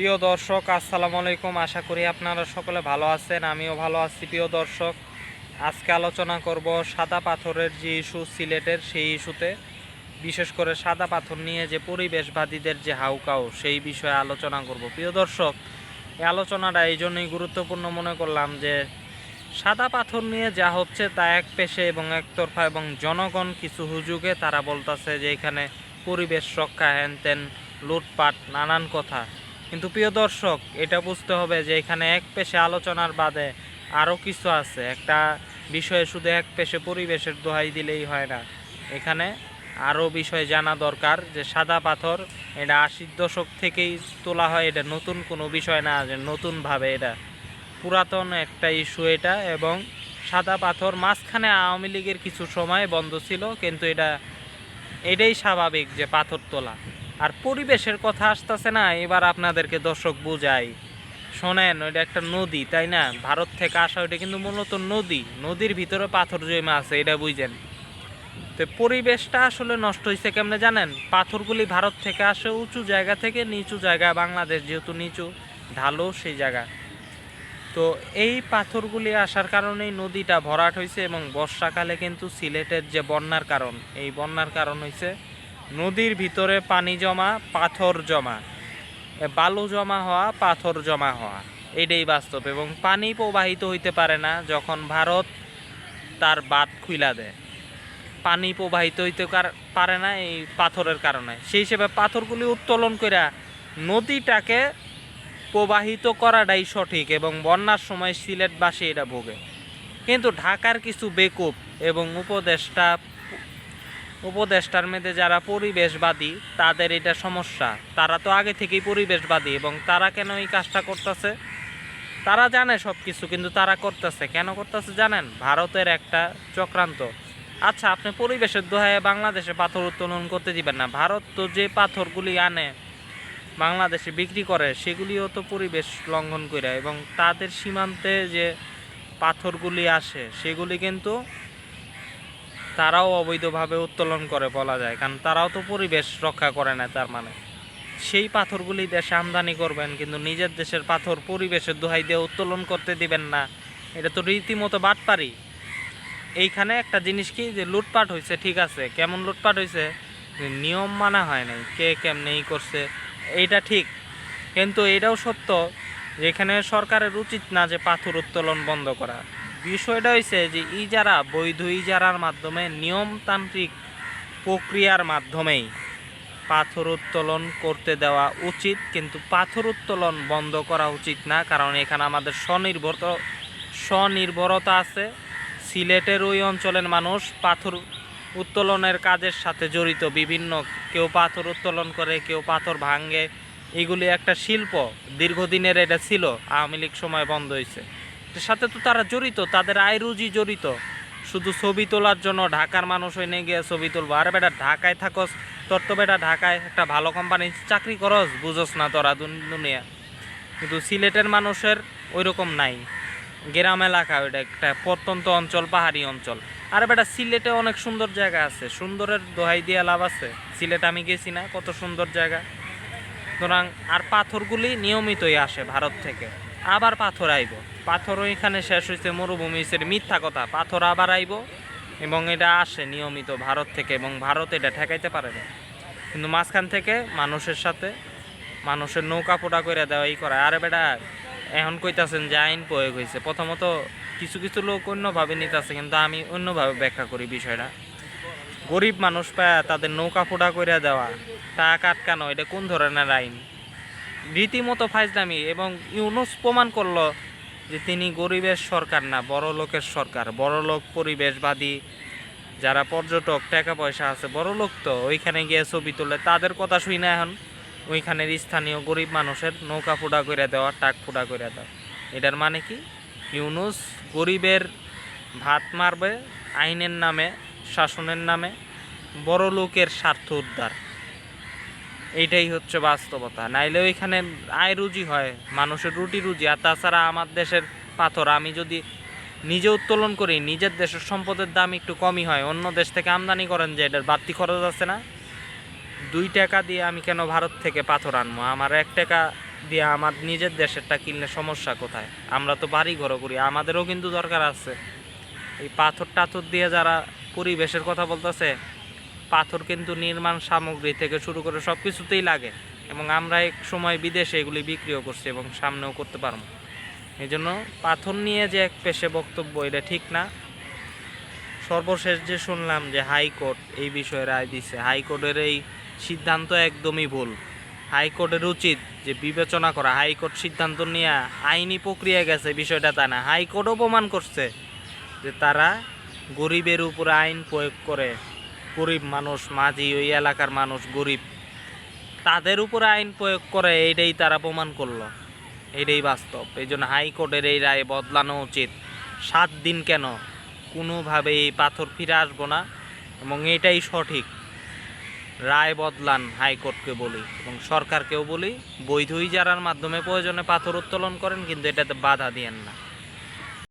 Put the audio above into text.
প্রিয় দর্শক, আসসালামু আলাইকুম। আশা করি আপনারা সকলে ভালো আছেন, আমিও ভালো আছি প্রিয় দর্শক। আজকে আলোচনা করব সাদা পাথরের যে ইস্যু, সিলেটের সেই ইস্যুতে। বিশেষ করে সাদা পাথর নিয়ে যে পরিবেশবাদীদের যে হাউকাও সেই বিষয়ে আলোচনা করব। প্রিয় দর্শক, এই আলোচনাটা এই জন্যই গুরুত্বপূর্ণ মনে করলাম যে, সাদা পাথর নিয়ে যা হচ্ছে তা এক পেশে এবং একতরফা এবং জনগণ কিছু হুজুগে তারা বলতেছে যে এখানে পরিবেশ রক্ষা হ্যান তেন, লুটপাট, নানান কথা। কিন্তু প্রিয় দর্শক, এটা বুঝতে হবে যে এখানে এক পেশে আলোচনার বাদে আরও কিছু আছে। একটা বিষয়ে শুধু এক পেশে পরিবেশের দোহাই দিলেই হয় না। এখানে আরও বিষয় জানা দরকার যে সাদা পাথর, এটা আশির দশক থেকেই তোলা হয়, এটা নতুন কোনো বিষয় না, যে নতুনভাবে এটা। পুরাতন একটা ইস্যু এটা এবং সাদা পাথর মাঝখানে আওয়ামী লীগের কিছু সময় বন্ধ ছিল, কিন্তু এটা, এটাই স্বাভাবিক যে পাথর তোলা। আর পরিবেশের কথা আসতেছে না, এবার আপনাদেরকে দর্শক বুঝাই। শোনেন, ওইটা একটা নদী, তাই না? ভারত থেকে আসা ওইটা কিন্তু মূলত নদী, নদীর ভিতরে পাথর জমা আছে, এটা বুঝেন। তো পরিবেশটা আসলে নষ্ট হয়েছে কেমনে জানেন? পাথরগুলি ভারত থেকে আসে উঁচু জায়গা থেকে নিচু জায়গা, বাংলাদেশ যেহেতু নিচু, ঢালো সেই জায়গা। তো এই পাথরগুলি আসার কারণেই নদীটা ভরাট হয়েছে এবং বর্ষাকালে কিন্তু সিলেটের যে বন্যার কারণ, এই বন্যার কারণ হয়েছে নদীর ভিতরে পানি জমা, পাথর জমা। বালু জমা হওয়া, পাথর জমা হওয়া। এটাই বাস্তব এবং পানি প্রবাহিত হইতে পারে না যখন ভারত তার বাঁধ খুইলা দেয়। পানি প্রবাহিত হইতে পারে না এই পাথরের কারণে। সেই হিসেবে পাথরগুলি উত্তোলন করে নদীটাকে প্রবাহিত করাটাই সঠিক এবং বন্যার সময় সিলেটবাসী এটা ভোগে। কিন্তু ঢাকার কিছু বেকুব এবং উপদেষ্টা উপদেষ্টার মেয়েদের যারা পরিবেশবাদী, তাদের এটা সমস্যা। তারা তো আগে থেকেই পরিবেশবাদী, এবং তারা কেন এই কাজটা করতেছে? তারা জানে সব কিছু কিন্তু তারা করতেছে। কেন করতেছে জানেন? ভারতের একটা চক্রান্ত। আচ্ছা আপনি পরিবেশের দোহায় বাংলাদেশে পাথর উত্তোলন করতে দিবেন না। ভারত তো যে পাথরগুলি আনে, বাংলাদেশে বিক্রি করে, সেগুলিও তো পরিবেশ লঙ্ঘন করে এবং তাদের সীমান্তে যে পাথরগুলি আসে, সেগুলি কিন্তু তারাও অবৈধভাবে উত্তোলন করে বলা যায়, কারণ তারাও তো পরিবেশ রক্ষা করে না তার মানে। সেই পাথরগুলি দেশে আমদানি করবেন, কিন্তু নিজের দেশের পাথর পরিবেশের দোহাই দিয়ে উত্তোলন করতে দিবেন না। এটা তো রীতিমতো বাটপারি। এইখানে একটা জিনিস কি, যে লুটপাট হয়েছে ঠিক আছে। কেমন লুটপাট হয়েছে নিয়ম মানা হয় নাই, কে কেমনে করছে, এইটা ঠিক। কিন্তু এটাও সত্য যে এখানে সরকারের উচিত না যে পাথর উত্তোলন বন্ধ করা। বিষয়টা হয়েছে যে ইজারা, বৈধ ইজারার মাধ্যমে নিয়মতান্ত্রিক প্রক্রিয়ার মাধ্যমেই পাথর উত্তোলন করতে দেওয়া উচিত, কিন্তু পাথর উত্তোলন বন্ধ করা উচিত না, কারণ এখানে আমাদের স্বনির্ভর স্বনির্ভরতা আছে। সিলেটের ওই অঞ্চলের মানুষ পাথর উত্তোলনের কাজের সাথে জড়িত, বিভিন্ন কেউ পাথর উত্তোলন করে, কেউ পাথর ভাঙে। এগুলি একটা শিল্প, দীর্ঘদিনের এটা ছিল, আওয়ামী লীগ সময় বন্ধ হয়েছে সাথে তো তারা জড়িত, তাদের আয় রুজি জড়িত। শুধু ছবি তোলার জন্য ঢাকার মানুষ হয়ে নিয়ে গিয়ে ছবি তুলবো। আরে বেটা, ঢাকায় থাকস, তোর তো বেটা ঢাকায় একটা ভালো কোম্পানি চাকরি করস, বুঝোস না তোরা দুন- দুনিয়া। কিন্তু সিলেটের মানুষের ওই রকম নাই। গ্রাম এলাকা, ওইটা একটা প্রত্যন্ত অঞ্চল, পাহাড়ি অঞ্চল। আরে বেটা, সিলেটে অনেক সুন্দর জায়গা আছে। সুন্দরের দোহাই দিয়ে লাভ আছে। সিলেট আমি গেছি না, কত সুন্দর জায়গা। সুতরাং আর পাথরগুলি নিয়মিতই আসে ভারত থেকে। আবার পাথর আইব। পাথরও এখানে শেষ হয়েছে, মরুভূমি হিসেবে মিথ্যা কথা, পাথর আবার আইব এবং এটা আসে নিয়মিত ভারত থেকে এবং ভারত এটা ঠেকাইতে পারে না। কিন্তু মাঝখান থেকে মানুষের সাথে মানুষের নৌকা পোটা করে দেওয়া এই করা আরে বেটা, এখন কইতাছেন যে আইন প্রয়োগ হয়েছে। প্রথমত কিছু কিছু লোক অন্যভাবে নিতেছে, কিন্তু আমি অন্যভাবে ব্যাখ্যা করি বিষয়টা। গরিব মানুষ পায়, তাদের নৌকা ফোটা করে দেওয়া, টাকা আটকানো, এটা কোন ধরনের আইন? রীতিমতো ফাইজলামি এবং ইউনুস প্রমাণ করল যে তিনি গরিবের সরকার না বড় লোকের সরকার। বড় লোক পরিবেশবাদী যারা পর্যটক টাকা পয়সা আছে বড় লোক তো, ওইখানে গিয়ে ছবি তোলে। তাদের কথা শুই না এখন। ওইখানের স্থানীয় গরিব মানুষের নৌকা ফোটা করে দেওয়া, টাক ফোটা করে দেওয়া। এটার মানে কি? ইউনুস গরিবের ভাত মারবে, আইনের নামে, শাসনের নামে বড় লোকের স্বার্থ উদ্ধার। এইটাই হচ্ছে বাস্তবতা। নাইলে ওইখানে আয় রুজি হয়, মানুষের রুটি রুজি। আর তাছাড়া আমার দেশের পাথর, আমি যদি নিজে উত্তোলন করি, নিজের দেশের সম্পদের দাম একটু কমই হয়। অন্য দেশ থেকে আমদানি করেন যে, এটার বাড়তি খরচ আছে না? দুই টাকা দিয়ে আমি কেন ভারত থেকে পাথর আনব? আমার এক টাকা দিয়ে আমার নিজের দেশেরটা কিনলে সমস্যা কোথায়? আমরা তো বাড়ি ঘর করি, আমাদেরও কিন্তু দরকার আছে। এই পাথর টাথর দিয়ে যারা পরিবেশের কথা বলতেছে পাথর কিন্তু নির্মাণ সামগ্রী থেকে শুরু করে সব কিছুতেই লাগে এবং আমরা এক সময় বিদেশে এগুলি বিক্রিও করছি এবং সামনেও করতে পারব। এই জন্য পাথর নিয়ে যে এক পেশে বক্তব্য, এটা ঠিক না। সর্বশেষ যে শুনলাম যে হাইকোর্ট এই বিষয়ে রায় দিছে, হাইকোর্টের এই সিদ্ধান্ত একদমই ভুল। হাইকোর্টের উচিত যে বিবেচনা করা, হাইকোর্ট সিদ্ধান্ত নিয়ে আইনি প্রক্রিয়া গেছে, বিষয়টা তা না। হাইকোর্টও প্রমাণ করছে যে তারা গরিবের উপরে আইন প্রয়োগ করে গরিব মানুষ, মাঝি, ওই এলাকার মানুষ, গরিব। তাদের উপরে আইন প্রয়োগ করে এইটাই তারা প্রমাণ করল। এটাই বাস্তব। এই জন্য হাইকোর্টের এই রায় বদলানো উচিত। সাত দিন কেন? কোনোভাবে এই পাথর ফিরে আসব না এবং এটাই সঠিক। রায় বদলান হাইকোর্টকে বলি এবং সরকারকেও বলি। বৈধ ইজারার মাধ্যমে প্রয়োজনে পাথর উত্তোলন করেন, কিন্তু এটাতে বাধা দিয়েন না।